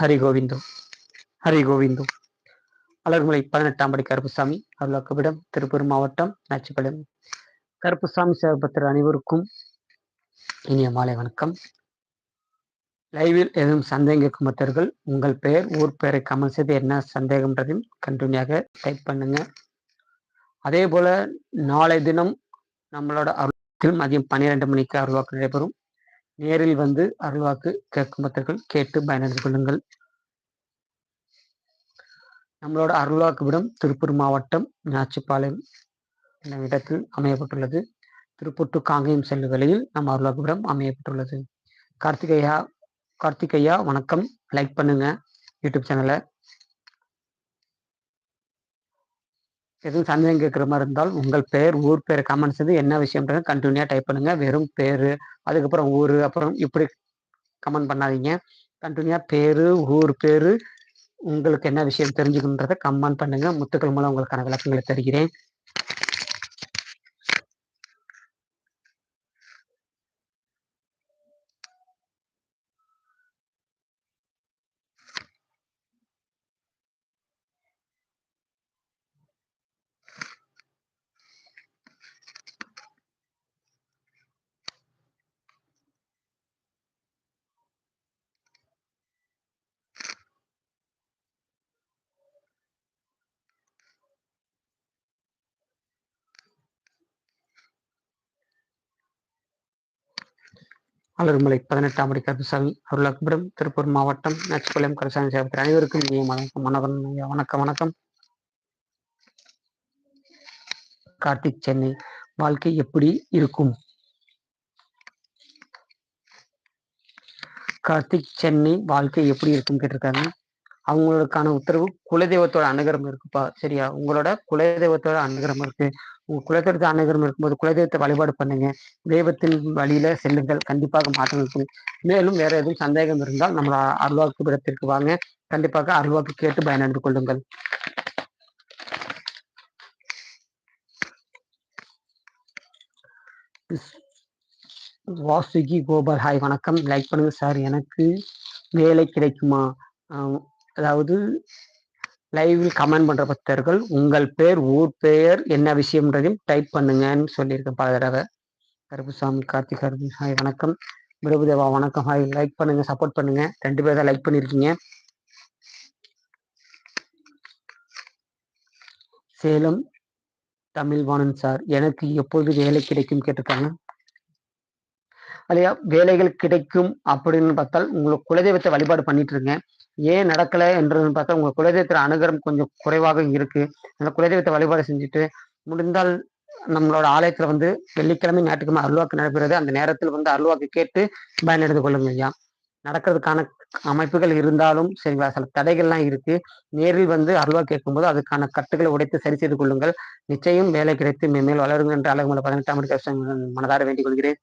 ஹரி கோவிந்தம் ஹரி கோவிந்தம் அலர்மலை பதினெட்டாம் படி கருப்புசாமி அருளாக்கவிடம் திருப்பூர் மாவட்டம் நாச்சிப்பாளையம். கருப்புசாமி சேவபத்திர அனைவருக்கும் இனிய மாலை வணக்கம். லைவில் எதுவும் சந்தேகம் கேட்கும் பக்தர்கள் உங்கள் பெயர் ஊர் பெயரை கமெண்ட் செய்து என்ன சந்தேகம்ன்றதையும் கண்டினியூயாக டைப் பண்ணுங்க. அதே போல நாளை தினம் நம்மளோட அருள் மதியம் பன்னிரெண்டு மணிக்கு அருள்வாக்கு நடைபெறும். நேரில் வந்து அருள்வாக்கு கேட்கும் பக்தர்கள் கேட்டு பயனடைந்து கொள்ளுங்கள். நம்மளோட அருள்வாக்கு விடம் திருப்பூர் மாவட்டம் நாச்சிப்பாளையம் என்னும் இடத்தில் அமையப்பட்டுள்ளது. திருப்பூர் டு காங்கேயம் செல்லும் வழியில் நம்ம அருள்வாக்கு விடம் அமையப்பட்டுள்ளது. கார்த்திகையா கார்த்திகையா வணக்கம். லைக் பண்ணுங்க. யூடியூப் சேனலை எதுவும் சந்தேகம் கேட்குற மாதிரி இருந்தால் உங்கள் பேர் ஊர் பேர் கமெண்ட்ஸ் வந்து என்ன விஷயம்ன்றது கண்டினியூவாக டைப் பண்ணுங்கள் வெறும் பேர் அதுக்கப்புறம் ஊர் அப்புறம் இப்படி கமெண்ட் பண்ணாதீங்க. கண்டினியூவாக பேர் ஊர் பேர் உங்களுக்கு என்ன விஷயம் தெரிஞ்சுக்கணுன்றதை கமெண்ட் பண்ணுங்கள் முத்துக்கள் மூலம் உங்களுக்கான விளக்கங்களை தருகிறேன். அலர்மலை பதினெட்டாம் படி கருப்புசாமி அருளாக்குபுரம் திருப்பூர் மாவட்டம் நச்சுப்பாளையம் கருசாமி சேவத்தில் அனைவருக்கும் இனிய வணக்கம் வணக்கம் ஐயா. வணக்கம் வணக்கம். கார்த்திக் சென்னை வாழ்க்கை எப்படி இருக்கும்? கார்த்திக் சென்னை வாழ்க்கை எப்படி இருக்கும் கேட்டிருக்காங்க. அவங்களுக்கான உத்தரவு குலதெய்வத்தோட அனுகிரகம் இருக்குப்பா. சரியா? உங்களோட குலதெய்வத்தோட அனுகிரகம் இருக்கு. குலதெய்வத்தை அனுகிரம் இருக்கும்போது குலதெய்வத்தை வழிபாடு பண்ணுங்க. தெய்வத்தின் வழியில செல்லுங்கள். கண்டிப்பாக மாற்றம் இருக்கும். மேலும் வேற எதுவும் சந்தேகம் இருந்தால் நம்ம அருள்வாக்கு இடத்திற்கு வாங்க. கண்டிப்பாக அருள்வாக்கு கேட்டு பயனடைந்து கொள்ளுங்கள். வாசுகி கோபால் ஹாய் வணக்கம். லைக் பண்ணுங்க சார். எனக்கு வேலை கிடைக்குமா? அதாவது லைவில் கமெண்ட் பண்ற பக்தர்கள் உங்கள் பேர் ஊர் பெயர் என்ன விஷயம்ன்றதையும் டைப் பண்ணுங்கன்னு சொல்லியிருக்கேன் பல தடவை. கருப்புசாமி கார்த்திக் கருப்பு ஹாய் வணக்கம். பிரபுதேவா வணக்கம். ஹாய் லைக் பண்ணுங்க சப்போர்ட் பண்ணுங்க. ரெண்டு பேர் தான் லைக் பண்ணியிருக்கீங்க சேலம் தமிழ்வாணன் சார் எனக்கு எப்போது வேலை கிடைக்கும் கேட்டிருக்காங்க? இல்லையா வேலைகள் கிடைக்கும் அப்படின்னு பார்த்தால் உங்களுக்கு குலதெய்வத்தை வழிபாடு பண்ணிட்டு இருக்கேன். ஏன் நடக்கல என்றதுன்னு பார்த்தா உங்க குலதெய்வத்தின் அனுகிரம் கொஞ்சம் குறைவாக இருக்கு. அந்த குலதெய்வத்தை வழிபாடு செஞ்சுட்டு முடிந்தால் நம்மளோட ஆலயத்துல வந்து வெள்ளிக்கிழமை ஞாயிற்றுக்கிழமை அருள்வாக்கு நடைபெறுது. அந்த நேரத்தில் வந்து அருள்வாக்கு கேட்டு பயனடைந்து கொள்ளுங்க ஐயா. நடக்கிறதுக்கான அமைப்புகள் இருந்தாலும் சரிங்களா சில தடைகள்லாம் இருக்கு. நேரில் வந்து அருள்வா கேட்கும்போது அதுக்கான கட்டுகளை உடைத்து சரி செய்து கொள்ளுங்கள். நிச்சயம் வேலை கிடைத்து மேல் வளருங்கள் என்று அழகு பதினெட்டாம் மணி மனதார வேண்டிக் கொள்கிறேன்.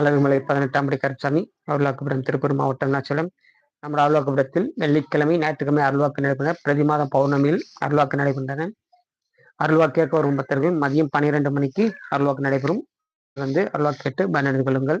அழகுமலை பதினெட்டாம் படி கருச்சாமி அருளாக்குபுரம் திருப்பூர் மாவட்டம் அருணாச்சலம். நம்ம அருளாக்குபுரத்தில் வெள்ளிக்கிழமை ஞாயிற்றுக்கிழமை அருள்வாக்கு நடைபெற்ற பிரதி மாதம் பௌர்ணமியில் அருள்வாக்கு நடைபெற்றன அருள்வாக்கு கேட்க வரும் பக்தர்கள் மதியம் பன்னிரெண்டு மணிக்கு அருள்வாக்கு நடைபெறும். வந்து அருள்வாக்கு கேட்டு பயனடைந்து கொள்ளுங்கள்.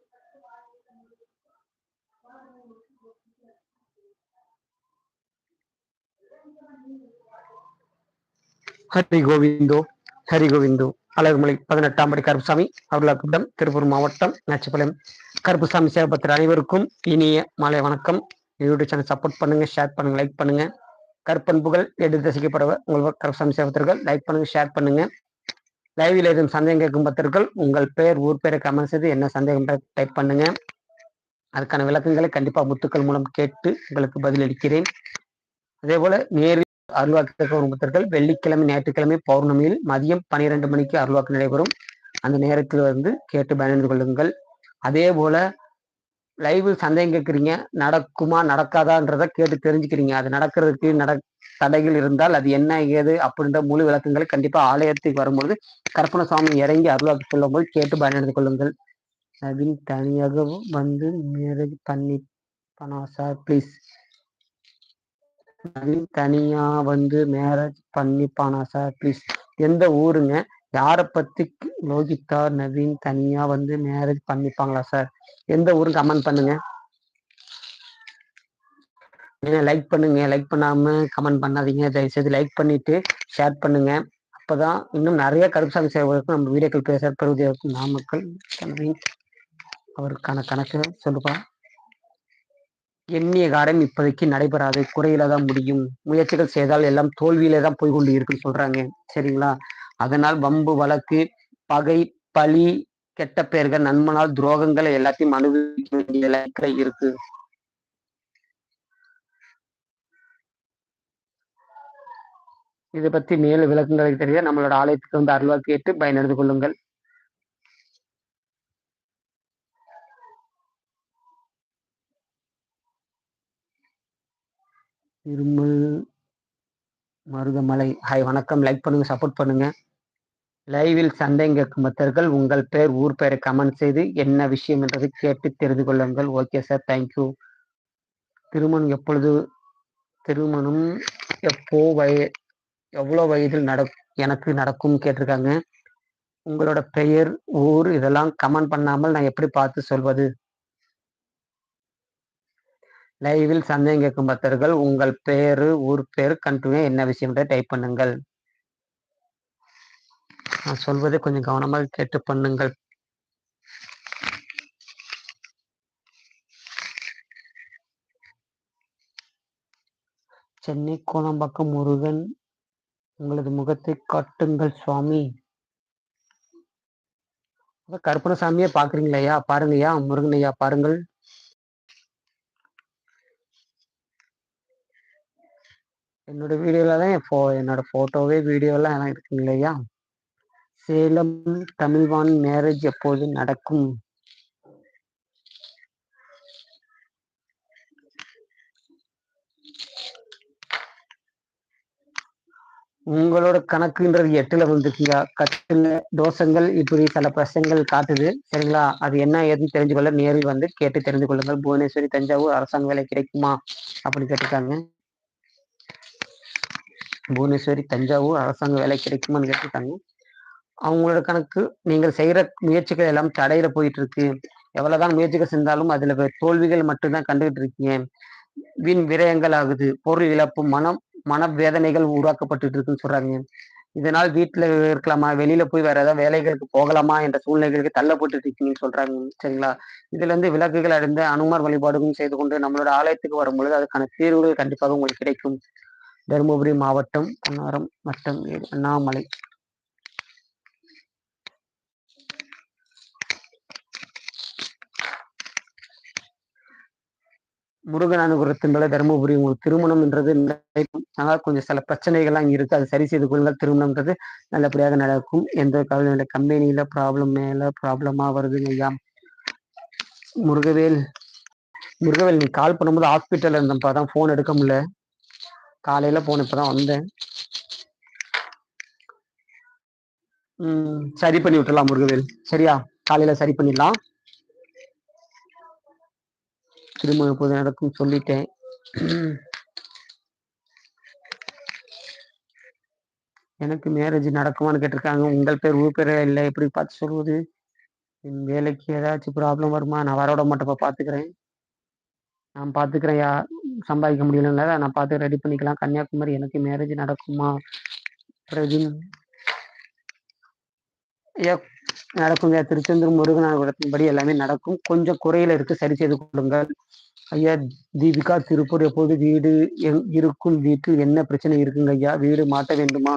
ஹரி கோவிந்தோ ஹரி கோவிந்தோ. அழகுமலை பதினெட்டாம் படி கருப்புசாமி அருளாக்குடம் திருப்பூர் மாவட்டம் நாச்சிப்பாளையம். கருப்புசாமி சேவபத்திர அனைவருக்கும் இனிய மாலை வணக்கம். யூடியூப் சேனல் சப்போர்ட் பண்ணுங்க ஷேர் பண்ணுங்க லைக் பண்ணுங்க. கற்பண்புகள் எடுத்து ரசிக்கப்படவ உங்கள் கருப்புசாமி சேவத்தர்கள் லைக் பண்ணுங்க ஷேர் பண்ணுங்க. லைவில் எதுவும் சந்தேகம் கேட்கும் பக்தர்கள் உங்கள் பெயர் ஊர் பெயரை கமெண்ட் செய்து என்ன சந்தேகம் டைப் பண்ணுங்க. அதுக்கான விளக்கங்களை கண்டிப்பா முத்துக்கள் மூலம் கேட்டு உங்களுக்கு பதிலளிக்கிறேன் அதே போல நேரில் அருள்வாக்கு கேட்க வரும் வெள்ளிக்கிழமை ஞாயிற்றுக்கிழமை பௌர்ணமியில் மதியம் பனிரெண்டு மணிக்கு அருள்வாக்கு நடைபெறும். அந்த நேரத்தில் வந்து கேட்டு பயனடைந்து கொள்ளுங்கள். அதே போல லைவ் சந்தேகம் கேட்குறீங்க நடக்குமா நடக்காதான்றத கேட்டு தெரிஞ்சுக்கிறீங்க. அது நடக்கிறதுக்கு நட தடைகள் இருந்தால் அது என்ன ஏது அப்படின்ற முழு விளக்கங்களை கண்டிப்பாக ஆலயத்துக்கு வரும்பொழுது கற்பன சுவாமி இறங்கி அருள்வாக்கு சொல்லும்போது கேட்டு பயனடைந்து கொள்ளுங்கள். நவீன் தனியாக வந்து மேரேஜ் பண்ணி பண்ணா சார்? ப்ளீஸ் தனியா வந்து மேரேஜ் பண்ணிப்பானா சார் ப்ளீஸ் எந்த ஊருங்க? யாரை பத்தி லோகிதா நவீன் தனியா வந்து மேரேஜ் பண்ணிப்பாங்களா சார் எந்த ஊருக்கு கமெண்ட் பண்ணுங்க. லைக் பண்ணுங்க. லைக் பண்ணாம கமெண்ட் பண்ணாதீங்க. தயவுசெய்து லைக் பண்ணிட்டு ஷேர் பண்ணுங்க. அப்பதான் இன்னும் நிறைய கருப்புசாமி சேவர்களுக்கும் நம்ம வீடியோக்கள் பேச பெறுவதற்கும் நாமக்கல் நவீன் அவருக்கான கணக்கு சொல்லுப்பா. எண்ணிய காரியம் இப்போதைக்கு நடைபெறாது. குறையில தான் முடியும். முயற்சிகள் செய்தால் எல்லாம் தோல்வியில தான் போய் கொண்டு இருக்குன்னு சொல்றாங்க. சரிங்களா? அதனால் வம்பு வழக்கு பகை பழி கெட்ட பெயர்கள் நண்பனால் துரோகங்கள் எல்லாத்தையும் அனுபவிக்க வேண்டிய இருக்கு. இதை பத்தி மேலும் விளக்கங்களுக்கு தெரிய நம்மளோட ஆலயத்துக்கு வந்து அருள்வா கேட்டு பயனடைந்து கொள்ளுங்கள். இருமல் மருதமலை. ஹாய் வணக்கம். லைக் பண்ணுங்க சப்போர்ட் பண்ணுங்க. லைவில் சந்தேகம் கேட்கும் பக்தர்கள் உங்கள் பேர் ஊர் பெயரை கமெண்ட் செய்து என்ன விஷயம் என்றதை கேட்டு தெரிந்து கொள்ளுங்கள். ஓகே சார் தேங்க்யூ திருமணம் எப்பொழுது திருமணம் எப்போ வய எவ்வளோ வயதில் நட எனக்கு நடக்கும் கேட்டிருக்காங்க. உங்களோட பெயர் ஊர் இதெல்லாம் கமெண்ட் பண்ணாமல் நான் எப்படி பார்த்து சொல்வது? லைவில் சந்தேகம் கேட்கும் பக்தர்கள் உங்கள் பேரு ஊர் பேர் கண்டினியூ என்ன விஷயம் டைப் பண்ணுங்கள். நான் சொல்வதை கொஞ்சம் கவனமாக கேட்டு பண்ணுங்கள். சென்னை கோலம்பாக்கம் முருகன் உங்களது முகத்தை காட்டுங்கள் சுவாமி. கற்பனை சாமியே பாக்குறீங்களா பாருங்கய்யா முருகன் ஐயா பாருங்கள். என்னோட வீடியோல தான் என் ஃபோ என்னோட ஃபோட்டோவே வீடியோலாம் எல்லாம் இருக்குங்க இல்லையா? சேலம் தமிழ்வான் மேரேஜ் எப்போது நடக்கும்? உங்களோட கணக்குன்றது எட்டுல வந்துருக்கீங்க கட்டுல தோஷங்கள் இப்படி சில பிரச்சனைகள் காட்டுது. சரிங்களா? அது என்ன ஏதுன்னு தெரிஞ்சுக்கொள்ள நேரில் வந்து கேட்டு தெரிந்து கொள்ளுங்கள். புவனேஸ்வரி தஞ்சாவூர் அரசாங்க வேலை கிடைக்குமா? அப்படின்னு கேட்டிருக்காங்க. புவனேஸ்வரி தஞ்சாவூர் அரசாங்க வேலை கிடைக்குமான்னு கேட்டிருக்காங்க. அவங்களோட கணக்கு நீங்கள் செய்கிற முயற்சிகள் எல்லாம் தடையில போயிட்டு இருக்கு எவ்வளவுதான் முயற்சிகள் செஞ்சாலும் அதுல தோல்விகள் மட்டும்தான் கண்டுகிட்டு இருக்கீங்க. வீண் விரயங்கள் ஆகுது. பொருள் இழப்பு மனம் மன வேதனைகள் உருவாக்கப்பட்டு இருக்குன்னு சொல்றாங்க. இதனால் வீட்டுல இருக்கலாமா? வெளியில போய் வேற ஏதாவது வேலைகளுக்கு போகலாமா? என்ற சூழ்நிலைகளுக்கு தள்ளப்பட்டு இருக்கீங்கன்னு சொல்றாங்க. சரிங்களா? இதுல இருந்து விலக்குகள் அடைந்த அனுமார் வழிபாடுகளும் செய்து கொண்டு நம்மளோட ஆலயத்துக்கு வரும்பொழுது அதுக்கான தீர்வுகள் கண்டிப்பாக உங்களுக்கு கிடைக்கும். தருமபுரி மாவட்டம் அன்னாரம் வட்டம் அண்ணாமலை. முருகன் மேல தருமபுரி உங்களுக்கு திருமணம்ன்றது ஆனால் கொஞ்சம் சில பிரச்சனைகள்லாம் இங்கே இருக்கு. அது சரி செய்து கொள்ளுங்கள். திருமணம்ன்றது நல்லபடியாக நடக்கும். எந்த கவலை கம்பெனியில ப்ராப்ளம் மேல ப்ராப்ளமா வருதுங்க ஐயா. முருகவேல் முருகவேல் நீ கால் பண்ணும்போது ஹாஸ்பிட்டல் இருந்தப்பா தான் ஃபோன் எடுக்க முடியல. காலையில போன இப்பதான் வந்தேன். உம் சரி பண்ணி விட்டுலாம் முருகவேல். சரியா? காலையில சரி பண்ணிடலாம். திருமணம் எப்போது நடக்கும் சொல்லிட்டேன். எனக்கு மேரேஜ் நடக்குமான்னு கேட்டிருக்காங்க. உங்கள் பேர் ஊர் பேர் இல்லை. எப்படி பார்த்து சொல்வது? என் வேலைக்கு ஏதாச்சும் ப்ராப்ளம் வருமா? நான் வரோட மாட்டேப்பா பார்த்துக்கிறேன். நான் பார்த்துக்கிறேன் யா சம்பாதிக்க முடியலல்ல நான் பார்த்து ரெடி பண்ணிக்கலாம். கன்னியாகுமரி எனக்கு மேரேஜ் நடக்குமா? பிரவீன். ஐயா திருச்செந்தூர் முருகனாபுரத்தின்படி எல்லாமே நடக்கும். கொஞ்சம் குறையில இருக்கு. சரி செய்து கொள்ளுங்கள். ஐயா தீபிகா திருப்பூர் எப்போது வீடு இருக்கும் வீட்டில் என்ன பிரச்சனை இருக்குங்க ஐயா? வீடு மாட்ட வேண்டுமா?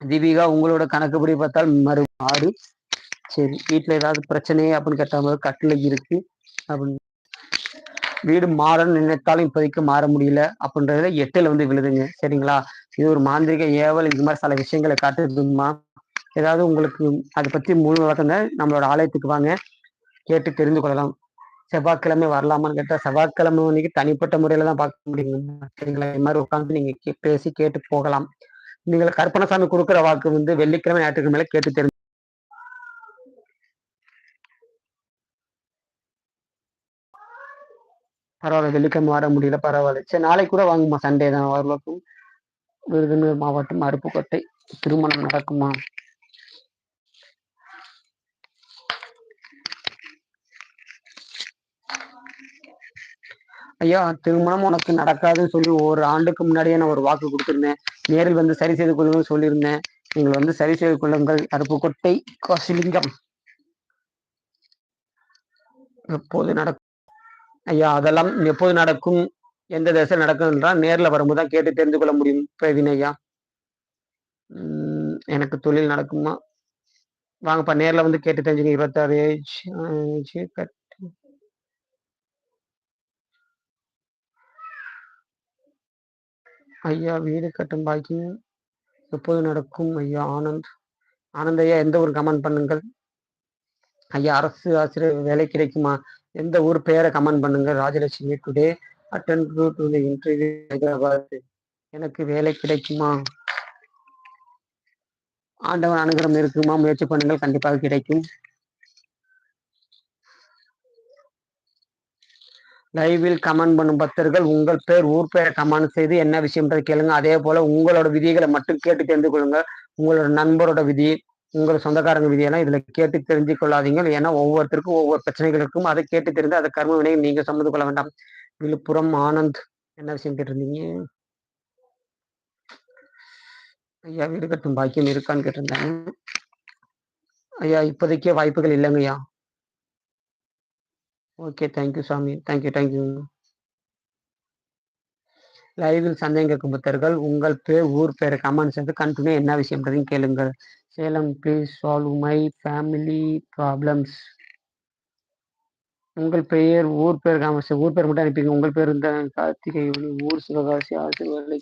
தீபிகா உங்களோட கணக்குப்படி பார்த்தால் மறு ஆறு சரி வீட்டுல ஏதாவது பிரச்சனை அப்படின்னு கேட்டால் கட்டில இருக்கு. அப்படின்னு வீடு மாறணும்னு நினைத்தாலும் இப்போதைக்கு மாற முடியல அப்படின்றதுல எட்டுல வந்து விழுதுங்க. சரிங்களா? இது ஒரு மாந்திரிக ஏவல் இது மாதிரி சில விஷயங்களை காட்டுதுமா ஏதாவது உங்களுக்கு அதை பத்தி முழு விளக்கங்க. நம்மளோட ஆலயத்துக்கு வாங்க. கேட்டு தெரிந்து கொள்ளலாம். செவ்வாய்க்கிழமை வரலாமான்னு கேட்டா செவ்வாய்க்கிழமை இன்னைக்கு தனிப்பட்ட முறையில தான் பார்க்க முடியுங்க. சரிங்களா? இது மாதிரி உட்காந்து நீங்க கே- பேசி கேட்டு போகலாம். நீங்கள் கற்பனசாமி கொடுக்குற வாக்கு வந்து வெள்ளிக்கிழமை ஞாயிற்றுக்கிழமையில கேட்டு தெரிஞ்சு பரவாயில்ல வெள்ளிக்கிழமை வர முடியல பரவாயில்ல. சரி நாளைக்கு கூட வாங்குமா சண்டே தான் வரலக்கும் விருதுநகர் மாவட்டம் அருப்புக்கோட்டை. திருமணம் நடக்குமா? ஐயா திருமணம் உனக்கு நடக்காதுன்னு சொல்லி ஒரு ஆண்டுக்கு முன்னாடியே நான் ஒரு வாக்கு கொடுத்திருந்தேன். நேரில் வந்து சரி செய்து கொள்ளுங்கள் சொல்லியிருந்தேன். நீங்கள் வந்து சரி செய்து கொள்ளுங்கள். அருப்புக்கோட்டை கோசிலிங்கம். எப்போது நடக்கும்? ஐயா அதெல்லாம் எப்போது நடக்கும்? எந்த திசை நடக்கும் என்றால் நேர்ல வரும்போது தான் கேட்டு தெரிந்து கொள்ள முடியும் பிரவீன் ஐயா. உம், எனக்கு தொழில் நடக்குமா? வாங்கப்பா நேர்ல வந்து கேட்டு தெரிஞ்சுங்க இருபத்தாறு ஏஜ் ஏஜ் ஐயா வீடு கட்டும் பாக்கியம் எப்போது நடக்கும்? ஐயா ஆனந்த். ஆனந்த் ஐயா எந்த ஒரு கமெண்ட் பண்ணுங்கள்? ஐயா அரசு ஆசிரியர் வேலை கிடைக்குமா? எந்த ஊர் பெயரை கமெண்ட் பண்ணுங்க. Rajalakshmi today attend to to interview Hyderabad எனக்கு வேலை கிடைக்குமா? ஆண்டவன் அனுகிரம் இருக்குமா? முயற்சி பண்ணுங்கள். கண்டிப்பாக கிடைக்கும். லைவில் கமெண்ட் பண்ணும் பக்தர்கள் உங்கள் பேர் ஊர் பெயரை கமெண்ட் செய்து என்ன விஷயம்ன்றது கேளுங்க. அதே போல உங்களோட விதிகளை மட்டும் கேட்டு தெரிந்து கொள்ளுங்க உங்களோட நண்பரோட விதி உங்கள் சொந்தக்காரங்க விதியெல்லாம் இதுல கேட்டு தெரிஞ்சு கொள்ளாதீங்க ஏன்னா ஒவ்வொருத்தருக்கும் ஒவ்வொரு பிரச்சனைகள் இருக்கும் அதை கேட்டு தெரிந்து அதை கர்ம வினை நீங்க சுமந்து கொள்ள வேண்டாம். விழுப்புரம் ஆனந்த் என்ன விஷயம் கேட்டிருந்தீங்க? ஐயா வீடு கட்டும் பாக்கியம் இருக்கான்னு கேட்டிருந்தாங்க ஐயா இப்போதைக்கே வாய்ப்புகள் இல்லைங்க ஐயா. ஓகே தேங்க்யூ சாமி. தேங்க்யூ தேங்க்யூ லைவில் சந்தேகம் கேட்கும் புத்தர்கள் உங்கள் பேர் ஊர் பேர் கமெண்ட்ஸ் வந்து கண்டினியூ என்ன விஷயம்ன்றதையும் கேளுங்கள். Salem please solve my family problems உங்கள் பெயர் ஊர் பேர் காமர்ஸ் ஊர் பேர் மட்டும் அனுப்பிங்க உங்கள் பேர் இந்த கார்த்திகை ஒளி, ஊர் சிவகாசி ஆசிர்வாதை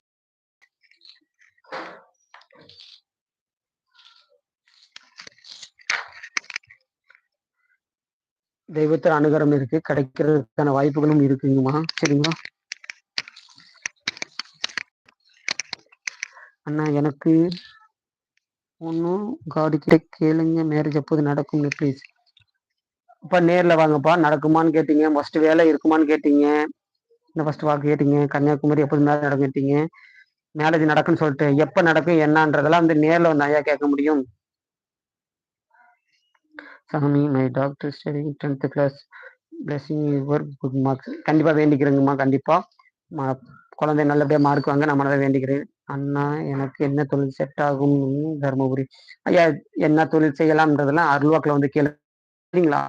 தெய்வத்தில் அனுகரம் இருக்கு. கிடைக்கிறதுக்கான வாய்ப்புகளும் இருக்குங்கம்மா. சரிங்களா அண்ணா எனக்கு ஒன்றும் காடு கிட்ட கேளுங்க மேரேஜ் எப்போது நடக்கும் ப்ளீஸ் அப்பா நேரில் வாங்கப்பா நடக்குமான்னு கேட்டீங்க ஃபர்ஸ்ட் வேலை இருக்குமான்னு கேட்டீங்க. இந்த ஃபர்ஸ்ட் வாக்கு கேட்டீங்க கன்னியாகுமரி எப்போது மேலே நடக்கும் கேட்டீங்க. மேரேஜ் நடக்குன்னு சொல்லிட்டு எப்போ நடக்கும் என்னன்றதெல்லாம் வந்து நேரில் வந்து ஐயா கேட்க முடியும். சாமி my daughter studying tenth class blessing your good marks கண்டிப்பாக வேண்டிக்கிறேங்கம்மா கண்டிப்பாக குழந்தை நல்லபடியாக மார்க் வாங்க நான் மனதை வேண்டிக்கிறேன். அண்ணா எனக்கு என்ன தொழில் செட் ஆகும்? தருமபுரி. ஐயா என்ன தொழில் செய்யலாம்ன்றதெல்லாம் அருள்வாக்கில் வந்து கேளுங்களா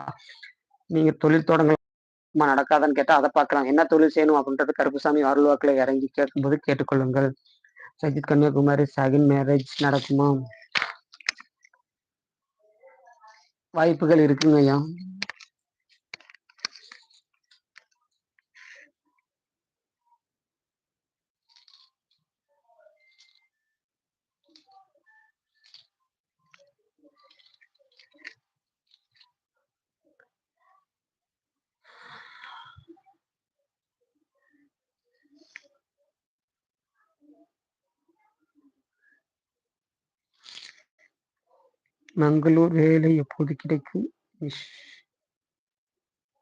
நீங்க தொழில் தொடங்கலாமா? நடக்காதான்னு கேட்டா அதை பார்க்கலாம் என்ன தொழில் செய்யணும் அப்படின்றது கருப்புசாமி அருள்வாக்கில் இறங்கி கேட்கும்போது கேட்டுக்கொள்ளுங்கள். சஜித் கன்னியாகுமரி செகண்ட் மேரேஜ் நடக்குமா? வாய்ப்புகள் இருக்குங்க ஐயா மங்களூர் வேலை எப்போது கிடைக்கும் நிஷ்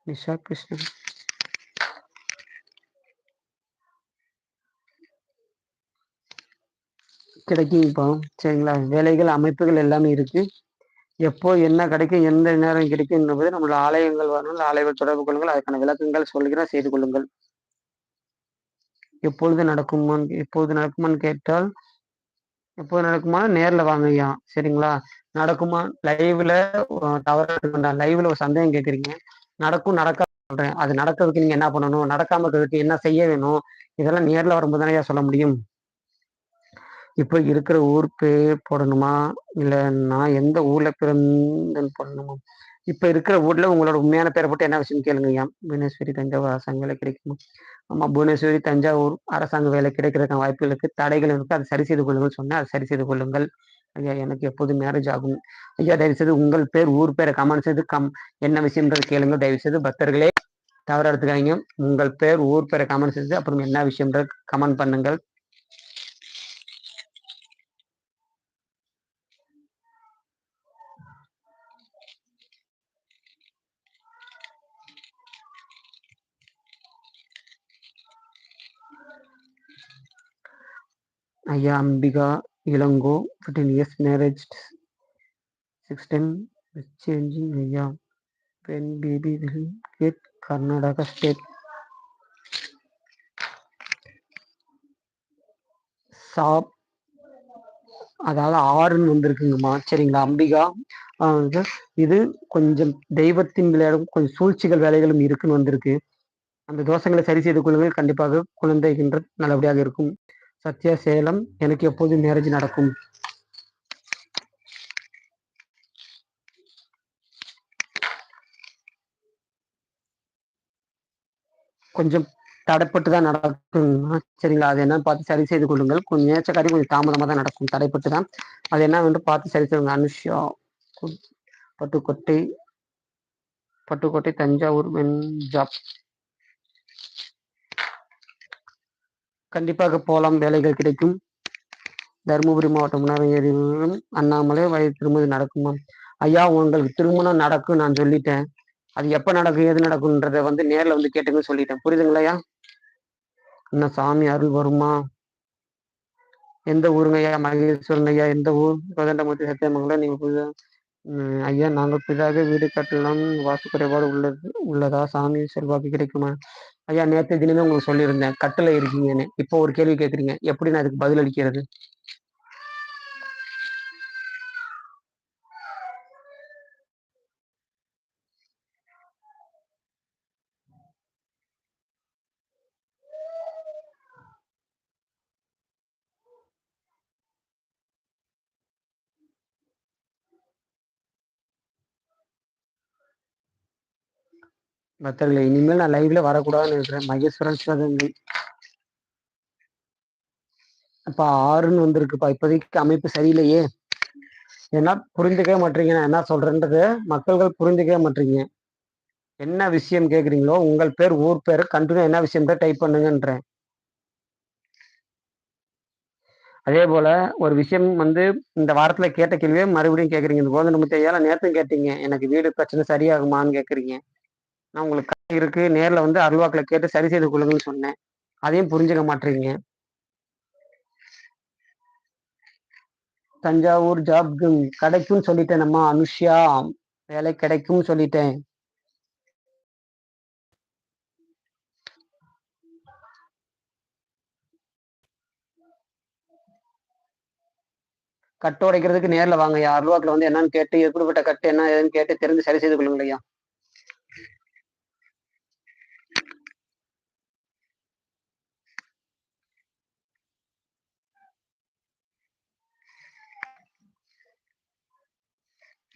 நிஷா கிருஷ்ணன். கிடைக்கும் இப்போ சரிங்களா? வேலைகள் அமைப்புகள் எல்லாமே இருக்கு. எப்போ என்ன கிடைக்கும் எந்த நேரம் கிடைக்கும் என்பது நம்மளோட ஆலயங்கள் வரணும் ஆலயங்கள் தொடர்பு கொள்ளுங்கள். அதுக்கான விளக்கங்கள் சொல்கிறேன் செய்து கொள்ளுங்கள். எப்பொழுது நடக்குமான்னு எப்பொழுது நடக்குமான்னு கேட்டால் எப்போ நடக்குமா நேர்ல வாங்க ஐயா சரிங்களா? நடக்குமா? லைவ்ல தவறு லைவ்ல ஒரு சந்தேகம் கேட்குறீங்க நடக்கும் நடக்க சொல்றேன். அது நடக்கிறதுக்கு நீங்க என்ன பண்ணணும்? நடக்காம இருக்கிறதுக்கு என்ன செய்ய வேணும்? இதெல்லாம் நேர்ல வரும்போது தானே சொல்ல முடியும்? இப்போ இருக்கிற ஊர் பேர் போடணுமா? இல்லை நான் எந்த ஊர்ல பிறந்தேன்னு போடணுமா? இப்போ இருக்கிற ஊர்ல உங்களோட உண்மையான பேரை போட்டு என்ன விஷயம் கேளுங்க ஐயா. புவனேஸ்வரி தஞ்சாவூர் அரசாங்க வேலை கிடைக்குமா? ஆமா புவனேஸ்வரி தஞ்சாவூர் அரசாங்க வேலை கிடைக்கிறதுக்கான வாய்ப்புகளுக்கு தடைகள் இருக்கு. அதை சரி செய்து கொள்ளுங்கள் சொன்னேன் அதை சரி செய்து கொள்ளுங்கள். ஐயா எனக்கு எப்போது மேரேஜ் ஆகும். ஐயா தயவு செய்து உங்கள் பேர் ஊர் பேரை கமெண்ட் செய்து கம். என்ன விஷயம்ன்றது கேளுங்க. தயவு செய்து பக்தர்களே தவற எடுத்துக்காதீங்க. உங்கள் பேர் ஊர் பேரை கமெண்ட் செய்து அப்புறம் என்ன விஷயம்ன்றது கமெண்ட் பண்ணுங்கள். ஐயா Ambika Ilango fifteen years marriage sixteen changing ஐயா. Pen baby will get Karnataka state சாப் அதாவது ஆறுன்னு வந்திருக்குங்கம்மா. சரிங்களா அம்பிகா? இது கொஞ்சம் தெய்வத்தின் விளையாடும் கொஞ்சம் சூழ்ச்சிகள் வேலைகளும் இருக்குன்னு வந்திருக்கு. அந்த தோஷங்களை சரி செய்து கொள்ளுங்கள். கண்டிப்பாக குழந்தைகின்ற நல்லபடியாக இருக்கும். சத்யா சேலம் எனக்கு எப்போது மேரேஜ் நடக்கும். கொஞ்சம் தடைப்பட்டு தான் நடக்கும். சரிங்களா? அது என்னன்னு பார்த்து சரி செய்து கொள்ளுங்கள். கொஞ்சம் நேச்சக்காரி கொஞ்சம் தாமதமாக தான் நடக்கும். தடைப்பட்டு தான் அது என்ன வந்து பார்த்து சரி செய்யுங்க. அனுஷா பட்டுக்கோட்டை பட்டுக்கோட்டை தஞ்சாவூர் ஜாப். கண்டிப்பாக போகலாம் வேலைகள் கிடைக்கும். தருமபுரி மாவட்டம் உணவகம் அண்ணாமலை வயது திருமதி நடக்குமா? ஐயா உங்களுக்கு திருமணம் நடக்கும் நான் சொல்லிட்டேன். அது எப்ப நடக்கும் எது நடக்கும்ன்றத வந்து நேர்ல வந்து கேட்டுங்கன்னு சொல்லிட்டேன். புரியுதுங்களையா என்ன சாமி அருள் வருமா? எந்த ஊருங்க ஐயா? மகேஸ்வரன் ஐயா. எந்த ஊர்? கோதண்டமூர்த்தி சத்தியமங்கலம் நீங்கள் புரியுதா? ஐயா நாங்கள் புதிதாக வீடு கட்டலாம். வாசு குறைபாடு உள்ளது உள்ளதா? சாமி செல்வாக்கு கிடைக்குமா? ஐயா நேற்று தினமே உங்களுக்கு சொல்லியிருந்தேன் கட்டில இருக்கீங்கன்னு. இப்போ ஒரு கேள்வி கேட்குறீங்க எப்படி நான் அதுக்கு பதிலளிக்கிறது? அளிக்கிறது பக்தர்களை இனிமேல் நான் லைவ்ல வரக்கூடாதுன்னு இருக்கிறேன் மகேஸ்வரன் சிவகங்கை. அப்ப ஆறுன்னு வந்திருக்குப்பா. இப்போதைக்கு அமைப்பு சரியில்லையே. என்ன புரிஞ்சுக்கவே மாட்டீங்க. நான் என்ன சொல்றேன்றது மக்கள்கள் புரிஞ்சுக்கவே மாட்டீங்க. என்ன விஷயம் கேட்குறீங்களோ உங்கள் பேர் ஊர் பேர் கண்டினியூ என்ன விஷயம் டைப் பண்ணுங்கன்றேன். அதே போல ஒரு விஷயம் வந்து இந்த வாரத்துல கேட்ட கேள்வியே மறுபடியும் கேட்குறீங்க இந்த கோதண்ட முத்தையால நேரத்தும் கேட்டீங்க. எனக்கு வீடு பிரச்சனை சரியாகுமான்னு கேட்குறீங்க நான் உங்களுக்கு இருக்கு நேரில் வந்து அருள்வாக்கில் கேட்டு சரி செய்து கொள்ளுங்கன்னு சொன்னேன். அதையும் புரிஞ்சுக்க மாட்டீங்க தஞ்சாவூர் ஜாப் கிடைக்கும்னு சொல்லிட்டேன் நம்ம அனுஷ்யா. வேலை கிடைக்கும் சொல்லிட்டேன். கட்டு உடைக்கிறதுக்கு நேரில் வாங்க ஐயா அருள்வாக்கில் வந்து என்னன்னு கேட்டு எப்படிப்பட்ட கட்டு என்ன ஏதுன்னு கேட்டு தெரிஞ்சு சரி செய்து கொள்ளுங்கள்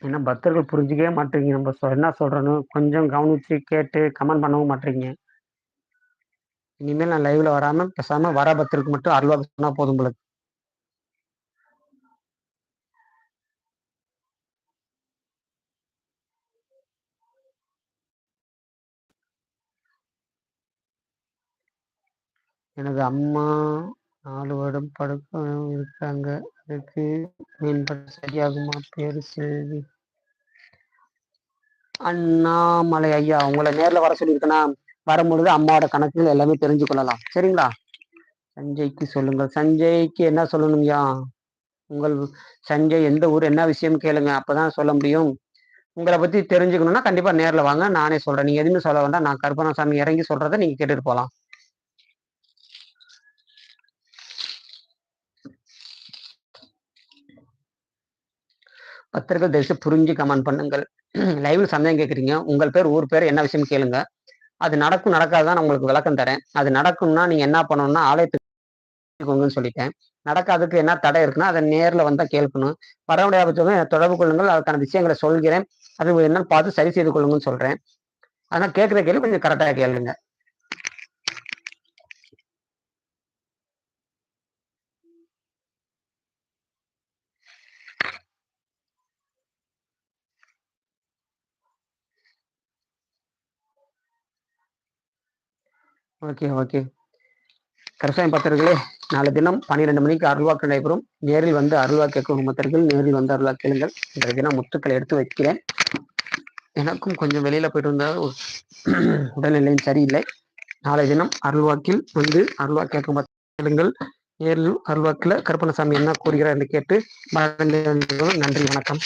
ஏன்னா பக்தர்கள் புரிஞ்சிக்கவே மாட்டீங்க நம்ம சொ என்ன சொல்கிறோன்னு கொஞ்சம் கவனித்து கேட்டு கமெண்ட் பண்ணவும் மாட்டீங்க இனிமேல் நான் லைவ்ல வராமல் பேசாமல் வர பக்தருக்கு மட்டும் அருள்வா சொன்னால் போதும் உங்களுக்கு எனது அம்மா நாலு வருடம் படுக்க இருக்காங்க. அதுக்கு மேம்பட சரியாகுமா? பேரு செல்வி. அண்ணாமலை ஐயா உங்களை நேர்ல வர சொல்லியிருக்கேனா? வரும்பொழுது அம்மாவோட கணக்குகள் எல்லாமே தெரிஞ்சு கொள்ளலாம். சரிங்களா? சஞ்சய்க்கு சொல்லுங்கள். சஞ்சய்க்கு என்ன சொல்லணும்யா உங்கள் சஞ்சய் எந்த ஊர் என்ன விஷயம் கேளுங்க. அப்பதான் சொல்ல முடியும். உங்களை பத்தி தெரிஞ்சுக்கணும்னா கண்டிப்பா நேர்ல வாங்க. நானே சொல்றேன். நீங்க எதுவுமே சொல்ல வேண்டாம். நான் கருப்பணசாமி இறங்கி சொல்றதை நீங்க கேட்டுட்டு போகலாம் பத்திரிக்கை தயவுசு புரிஞ்சு கமெண்ட் பண்ணுங்கள். லைவ்ல சந்தேகம் கேட்குறீங்க. உங்கள் பேர் ஊர் பேர் என்ன விஷயம் கேளுங்க. அது நடக்கும் நடக்காதான் நான் உங்களுக்கு விளக்கம் தரேன். அது நடக்கும்னா நீங்க என்ன பண்ணணும்னா ஆலயத்துக்கு சொல்லிட்டேன். நடக்காததுக்கு என்ன தடை இருக்குன்னா அதை நேரில் வந்தா கேட்கணும். வர முடியாத பட்சம் தொடர்பு கொள்ளுங்கள். அதுக்கான விஷயங்களை சொல்கிறேன். அது என்னன்னு பார்த்து சரி செய்து கொள்ளுங்கன்னு சொல்றேன். ஆனால் கேட்குற கேள்வி கொஞ்சம் கரெக்டாக கேளுங்க. Okay okay. கரசாயம் பக்தர்களே நாளை தினம் பன்னிரெண்டு மணிக்கு அருள்வாக்கு நடைபெறும். நேரில் வந்து அருள்வா கேட்கும் பக்தர்கள் நேரில் வந்து அருள்வா கேளுங்கள். இன்றைய தினம் முத்துக்களை எடுத்து வைக்கிறேன். எனக்கும் கொஞ்சம் வெளியில போயிட்டு வந்தால் உடல்நிலையும் சரியில்லை. நாளை தினம் அருள்வாக்கில் வந்து அருள்வா கேட்கும் கேளுங்கள். நேரில் அருள்வாக்கில் கருப்பணசாமி என்ன கூறுகிறார் என்று கேட்டு நன்றி வணக்கம்.